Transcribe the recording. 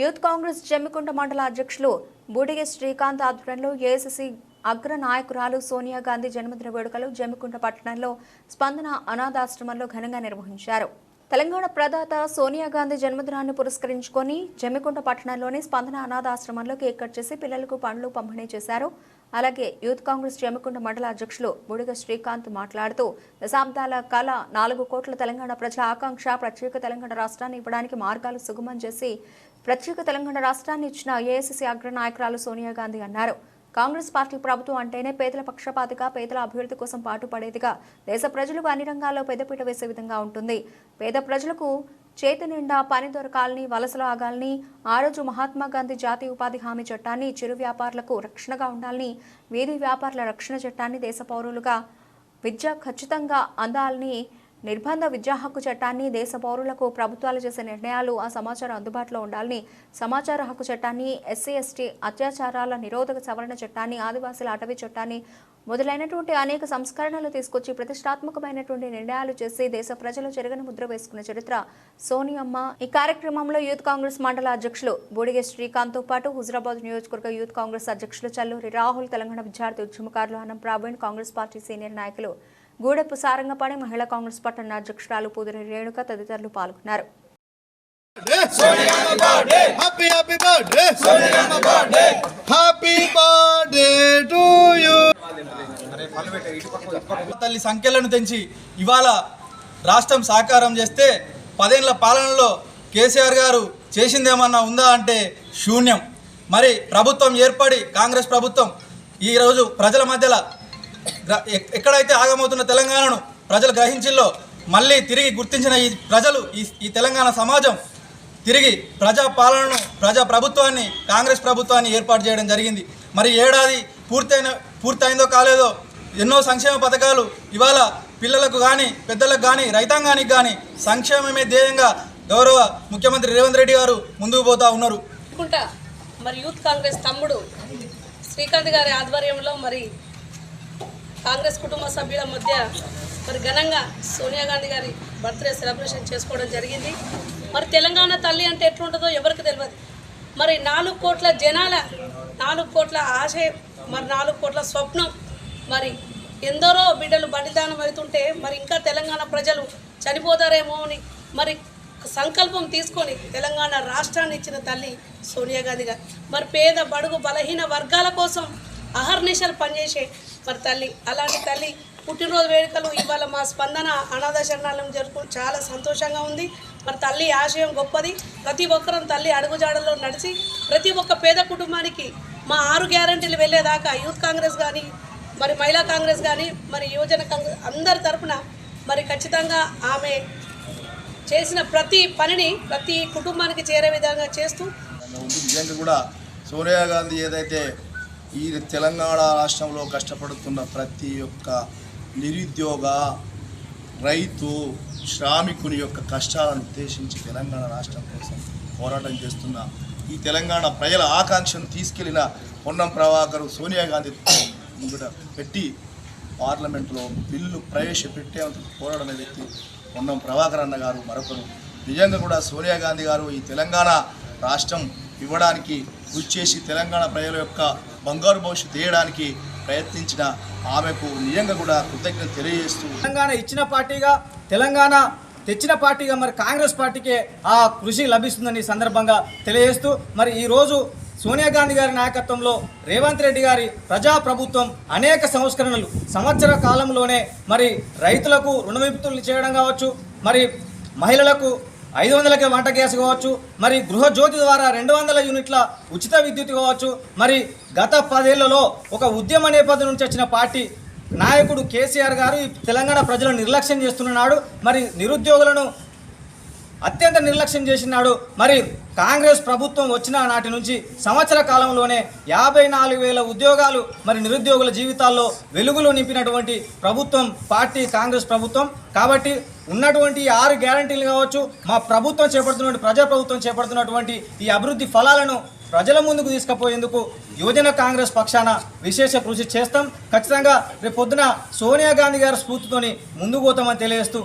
Youth Congress Jammikunta మండల అధ్యక్షులు బూడిగి శ్రీకాంత్ ఆధ్వర్యంలో ఏఐసిసి అగ్ర నాయకురాలు సోనియా గాంధీ జన్మదిన వేడుకలు జమ్మికుంట పట్టణంలో స్పందన అనాథాశ్రమంలో ఘనంగా నిర్వహించారు. తెలంగాణ ప్రదాత సోనియా గాంధీ జన్మదినాన్ని పురస్కరించుకొని జమ్మికుంట పట్టణంలోని స్పందన అనాథాశ్రమంలో కేక్ కట్ చేసి పిల్లలకు పండ్లు పంపిణీ చేశారు. అలాగే యూత్ కాంగ్రెస్ జమ్మికుంట మండల అధ్యక్షులు బుడిగ శ్రీకాంత్ మాట్లాడుతూ దశాబ్దాల కళ నాలుగు కోట్ల తెలంగాణ ప్రజల ఆకాంక్ష ప్రత్యేక తెలంగాణ రాష్ట్రాన్ని ఇవ్వడానికి మార్గాలు సుగమం చేసి ప్రత్యేక తెలంగాణ రాష్ట్రాన్ని ఇచ్చిన ఏఐసిసి అగ్ర నాయకురాలు సోనియా గాంధీ అన్నారు. కాంగ్రెస్ పార్టీ ప్రభుత్వం అంటేనే పేదల పక్షపాతిగా పేదల అభివృద్ధి కోసం పాటుపడేదిగా దేశ ప్రజలకు అన్ని రంగాల్లో పెద్దపీట వేసే విధంగా ఉంటుంది. పేద ప్రజలకు చేతి నిండా పని దొరకాలని వలసలు ఆగాలని ఆ రోజు మహాత్మా గాంధీ జాతీయ ఉపాధి హామీ చట్టాన్ని చిరు వ్యాపారులకు రక్షణగా ఉండాలని వీధి వ్యాపారుల రక్షణ చట్టాన్ని దేశ పౌరులుగా విద్య ఖచ్చితంగా అందాలని నిర్బంధ విద్యా హక్కు చట్టాన్ని దేశ పౌరులకు ప్రభుత్వాలు చేసే నిర్ణయాలు ఆ సమాచారం అందుబాటులో ఉండాలని సమాచార హక్కు చట్టాన్ని ఎస్సీ ఎస్టీ అత్యాచారాల నిరోధక సవరణ చట్టాన్ని ఆదివాసీల అటవీ చట్టాన్ని మొదలైనటువంటి అనేక సంస్కరణలు తీసుకొచ్చి ప్రతిష్టాత్మకమైనటువంటి నిర్ణయాలు చేసి దేశ ప్రజలు చెరగని ముద్ర వేసుకున్న చరిత్ర. సోనియమ్మ ఈ కార్యక్రమంలో యూత్ కాంగ్రెస్ మండల అధ్యక్షులు బోడిగే శ్రీకాంత్తో పాటు హుజరాబాద్ నియోజకవర్గ యూత్ కాంగ్రెస్ అధ్యక్షులు చల్లూరి రాహుల్ తెలంగాణ విద్యార్థి ఉద్యమకారులు అనం ప్రవీణ్ కాంగ్రెస్ పార్టీ సీనియర్ నాయకులు గూడెప్ప సారంగపాణి మహిళా కాంగ్రెస్ పట్టణ అధ్యక్షురాలు పూదిరి రేణుక తదితరులు పాల్గొన్నారు. తల్లి సంఖ్యలను తెంచి ఇవాళ రాష్ట్రం సాకారం చేస్తే పదేళ్ళ పాలనలో కేసీఆర్ గారు చేసిందేమన్నా ఉందా అంటే శూన్యం. మరి ప్రభుత్వం ఏర్పడి కాంగ్రెస్ ప్రభుత్వం ఈరోజు ప్రజల మధ్యలో ఎక్కడైతే ఆగమవుతున్న తెలంగాణను ప్రజలు గ్రహించిల్లో మళ్ళీ తిరిగి గుర్తించిన ఈ ప్రజలు ఈ ఈ తెలంగాణ సమాజం తిరిగి ప్రజా పాలనను ప్రజా ప్రభుత్వాన్ని కాంగ్రెస్ ప్రభుత్వాన్ని ఏర్పాటు చేయడం జరిగింది. మరి ఏడాది పూర్తయిన పూర్తయిందో కాలేదో ఎన్నో సంక్షేమ పథకాలు ఇవాళ పిల్లలకు కానీ పెద్దలకు కానీ రైతాంగానికి కానీ సంక్షేమమే ధ్యేయంగా గౌరవ ముఖ్యమంత్రి రేవంత్ రెడ్డి గారు ముందుకు పోతా ఉన్నారు. మరి యూత్ కాంగ్రెస్ తమ్ముడు శ్రీకాంత్ గారి ఆధ్వర్యంలో మరి కాంగ్రెస్ కుటుంబ సభ్యుల మధ్య మరి ఘనంగా సోనియా గాంధీ గారి బర్త్డే సెలబ్రేషన్ చేసుకోవడం జరిగింది. మరి తెలంగాణ తల్లి అంటే ఎట్లుంటుందో ఎవరికి తెలియదు మరి నాలుగు కోట్ల జనాల నాలుగు కోట్ల ఆశయం మరి నాలుగు కోట్ల స్వప్నం మరి ఎందరో బిడ్డలు బలిదానం అవుతుంటే మరి ఇంకా తెలంగాణ ప్రజలు చనిపోతారేమో అని మరి సంకల్పం తీసుకొని తెలంగాణ రాష్ట్రాన్ని ఇచ్చిన తల్లి సోనియా గాంధీ గారు. మరి పేద బడుగు బలహీన వర్గాల కోసం అహర్నిశలు పనిచేసే మరి తల్లి అలాంటి తల్లి పుట్టినరోజు వేడుకలు ఇవాళ మా స్పందన అనాథ శరణాలయం జరుపు చాలా సంతోషంగా ఉంది. మరి తల్లి ఆశయం గొప్పది. ప్రతి ఒక్కరం తల్లి అడుగుజాడల్లో నడిచి ప్రతి ఒక్క పేద కుటుంబానికి మా ఆరు గ్యారంటీలు వెళ్ళేదాకా యూత్ కాంగ్రెస్ కానీ మరి మహిళా కాంగ్రెస్ కానీ మరి యువజన కాంగ్రెస్ అందరి తరఫున మరి ఖచ్చితంగా ఆమె చేసిన ప్రతి పనిని ప్రతి కుటుంబానికి చేరే విధంగా చేస్తూ నిజంగా కూడా సోనియా గాంధీ ఏదైతే ఈ తెలంగాణ రాష్ట్రంలో కష్టపడుతున్న ప్రతి ఒక్క నిరుద్యోగ రైతు శ్రామికుని యొక్క కష్టాలను ఉద్దేశించి తెలంగాణ రాష్ట్రం కోసం పోరాటం చేస్తున్న ఈ తెలంగాణ ప్రజల ఆకాంక్షను తీసుకెళ్ళిన పొన్నం ప్రభాకర్ సోనియా గాంధీ పెట్టి పార్లమెంట్లో బిల్లు ప్రవేశపెట్టేందుకు పోరాడిన వ్యక్తి పొన్నం ప్రభాకర్ అన్న గారు మరొకరు. నిజంగా కూడా సోనియా గాంధీ గారు ఈ తెలంగాణ రాష్ట్రం ఇవ్వడానికి కృషి చేసి తెలంగాణ ప్రజల యొక్క బంగారు భవిష్యత్తు తీయడానికి ప్రయత్నించిన ఆమెకు నిజంగా కూడా కృతజ్ఞత తెలియజేస్తూ తెలంగాణ ఇచ్చిన పార్టీగా తెలంగాణ తెచ్చిన పార్టీగా మరి కాంగ్రెస్ పార్టీకే ఆ కృషి లభిస్తుందని సందర్భంగా తెలియజేస్తూ మరి ఈరోజు సోనియా గాంధీ గారి నాయకత్వంలో రేవంత్ రెడ్డి గారి ప్రజా ప్రభుత్వం అనేక సంస్కరణలు సంవత్సర కాలంలోనే మరి రైతులకు రుణ విముక్తులు చేయడం కావచ్చు మరి మహిళలకు ఐదు వందలకి వంట గ్యాస్ కావచ్చు మరి గృహజ్యోతి ద్వారా రెండు వందల యూనిట్ల ఉచిత విద్యుత్ కావచ్చు మరి గత పదేళ్ళలో ఒక ఉద్యమ నేపథ్యం నుంచి వచ్చిన పార్టీ నాయకుడు కేసీఆర్ గారు తెలంగాణ ప్రజలను నిర్లక్ష్యం చేస్తున్నాడు మరి నిరుద్యోగులను అత్యంత నిర్లక్ష్యం చేసినాడు మరి కాంగ్రెస్ ప్రభుత్వం వచ్చిన నాటి నుంచి సంవత్సర కాలంలోనే యాభై నాలుగు వేల ఉద్యోగాలు మరి నిరుద్యోగుల జీవితాల్లో వెలుగులు నింపినటువంటి ప్రభుత్వం పార్టీ కాంగ్రెస్ ప్రభుత్వం. కాబట్టి ఉన్నటువంటి ఆరు గ్యారంటీలు కావచ్చు మా ప్రభుత్వం చేపడుతున్నటువంటి ప్రజా ప్రభుత్వం చేపడుతున్నటువంటి ఈ అభివృద్ధి ఫలాలను ప్రజల ముందుకు తీసుకుపోయేందుకు యువజన కాంగ్రెస్ పక్షాన విశేష కృషి చేస్తాం. ఖచ్చితంగా రేపు పొద్దున సోనియా గాంధీ గారి స్ఫూర్తితోని ముందుకు పోతామని తెలియజేస్తూ